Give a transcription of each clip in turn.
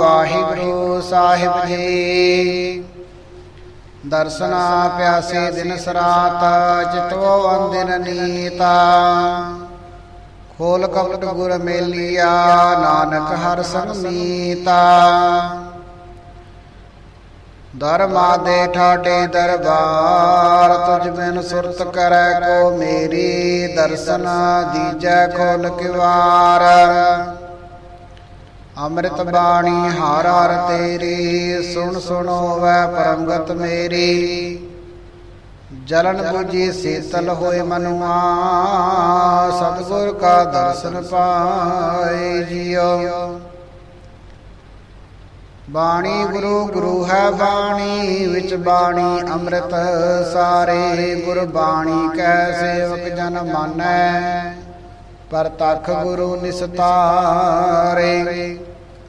ਵਾਹਿਗੁਰੂ ਸਾਹਿਬ ਜੀ। ਦਰਸਨਾ ਪਿਆਸੇ ਦਿਨ ਸਰਾਤ ਚਿਤਵੋ ਅੰਦਿਨ ਨੀਤਾ। ਖੋਲ ਕਪਟ ਗੁਰ ਮੇਲੀਆ, ਨਾਨਕ ਹਰ ਸੰਗ ਮੀਤਾ ਦਰਮਾ ਦੇ ਠਾਡੇ ਦਰਬਾਰ ਤੁਝ ਬਿਨ ਸੁਰਤ ਕਰੈ ਕੋ ਮੇਰੀ ਦਰਸ਼ਨ, ਦੀਜੈ ਖੋਲ ਕਿਵਾਰ। ਅੰਮ੍ਰਿਤ ਬਾਣੀ ਹਰ ਹਰ ਤੇਰੀ, ਸੁਣ ਸੁਣੋ ਵੈ ਪਰਮਗਤ ਮੇਰੀ। ਜਲਨ 부ਜੀ ਸੀਤਲ ਹੋਏ ਮਨੁਆ, ਸਤਿਗੁਰ ਕਾ ਦਰਸ਼ਨ ਪਾਏ ਜੀਓ। ਬਾਣੀ ਗੁਰੂ ਗੁਰੂ ਹੈ ਬਾਣੀ, ਵਿੱਚ ਬਾਣੀ ਅੰਮ੍ਰਿਤ ਸਾਰੇ। ਗੁਰ ਬਾਣੀ ਕੈ ਸੇਵਕ ਜਨ ਮਾਨੈ ਪਰਤਖ ਗੁਰੂ ਨਿਸਤਾਰੇ।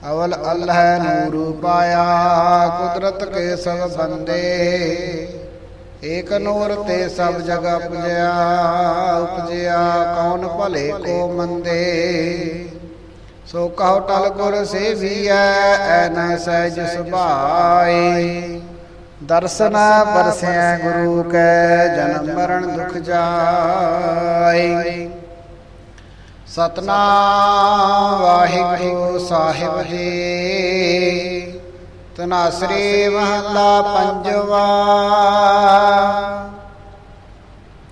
ਅਵਲ ਅੱਲਹ ਨੂਰ ਪਾਇਆ ਕੁਦਰਤ ਕੇ ਸਭ ਬੰਦੇ ਏਕ ਨੂਰ ਤੇ ਸਭ ਜਗ ਉਪਜਿਆ ਉਪਜਿਆ ਕੌਣ ਭਲੇ ਕੋ ਮੰਦੇ? ਸੋ ਕਹੋ ਟਲ ਗੁਰ ਸੇਵੀਐ ਐਨ ਸਹਿਜ ਸੁਭਾਈ ਦਰਸ਼ਨ ਬਰਸਿਆ ਗੁਰੂ ਕੈ, ਜਨਮ ਮਰਨ ਦੁਖ ਜਾਏ। ਸਤਨਾਮ ਵਾਹਿਗੁਰੂ ਸਾਹਿਬ ਜੀ। ਤਨਾਸਰੀ ਮਹਲਾ ਪੰਜਵਾ।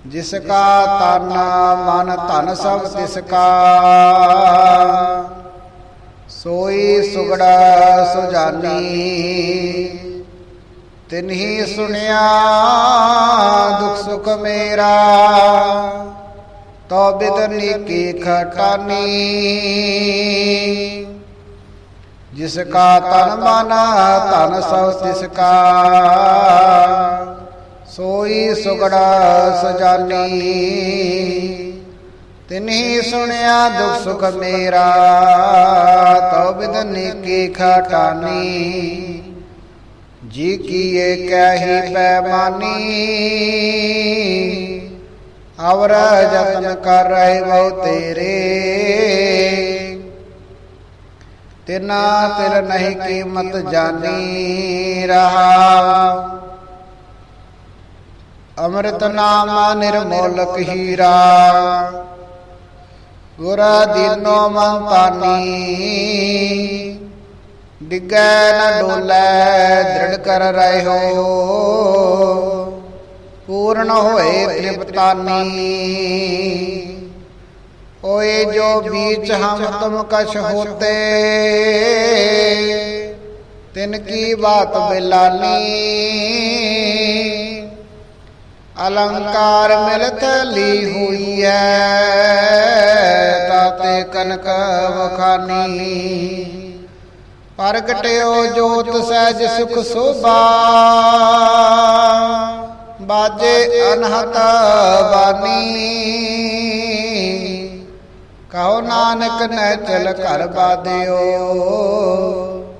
ਜਿਸ ਕਾ ਤਨ, ਮਨ, ਧਨ ਸਭ ਤਿਸ ਕਾ। ਸੋਈ ਸੁਗੜਾ ਸੁਜਾਨੀ। ਤਿਨਹੀ ਸੁਣਿਆ ਦੁਖ ਸੁਖ ਮੇਰਾ। ਤੋ ਬਿਦਨੀ ਕੀ ਖਟਾਨੀ। ਜਿਸ ਕਾ ਤਨ ਮਨ, ਧਨ ਸਭ ਤਿਸ ਕਾ। ਸੋਈ ਸੁਗੜਾ ਸਜਾਨੀ। ਤਿਨਹੀ ਸੁਣਿਆ ਦੁਖ ਸੁਖ ਮੇਰਾ ਤਉ ਬਿਦਨੀ ਕੀ ਖਟਾਨੀ। ਜੀ ਕੀਏ ਕਹਿ ਪੈਮਾਨੀ। ਅਵਰ ਜਤਨ ਕਰ ਰਹੇ ਬਹੁ ਤੇਰੇ। ਤਿਨਾ ਤਿਲ ਨਹੀਂ ਕੀਮਤ ਜਾਣੀ ਰਹਾ। ਅੰਮ੍ਰਿਤ ਨਾਮ ਨਿਰਮੋਲਕ ਹੀਰਾ। ਗੁਰ ਦੀਨੋ ਮਨ ਤਾਨੀ ਡਿਗੈ ਨ ਡੋਲੇ, ਦ੍ਰਿੜ ਕਰ ਰਹੇ ਹੋ ਪੂਰਨ ਹੋਏ ਤ੍ਰਿਪਤਾਨੀ। ਓਏ ਜੋ ਬੀਚ ਹਮ ਤੁਮ ਕਛ ਹੋਤੇ ਤਿਨ ਕੀ ਬਾਤ ਬਿਲਾਨੀ। ਅਲੰਕਾਰ ਮਿਲਤ ਲੀ ਹੋਈ ਐ ਤਾਤੇ ਕਨਕ ਵਖਾਨੀ। ਪ੍ਰਗਟਿਓ ਜੋਤ ਸਹਿਜ ਸੁਖ ਸੋਭਾ। ਬਾਜੇ ਅਨਹਤ ਬਾਨੀ। ਕਹੋ ਨਾਨਕ ਨੈ ਚਲ ਘਰ ਬਾਦਿਓ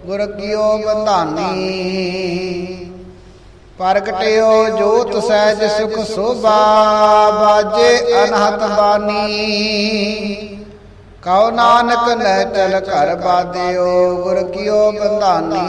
ਗੁਰ ਕੀਓ ਬੰਧਾਨੀ। ਪ੍ਰਗਟਿਓ ਜੋਤ ਸਹਿਜ ਸੁਖ ਸੋਭਾ, ਬਾਜੇ ਅਨਹਤ ਬਾਨੀ। ਕਉ ਨਾਨਕ ਲੈ ਚਲ ਘਰ ਬਾਦਿਓ ਗੁਰ ਕੀਓ ਬੰਧਾਨੀ।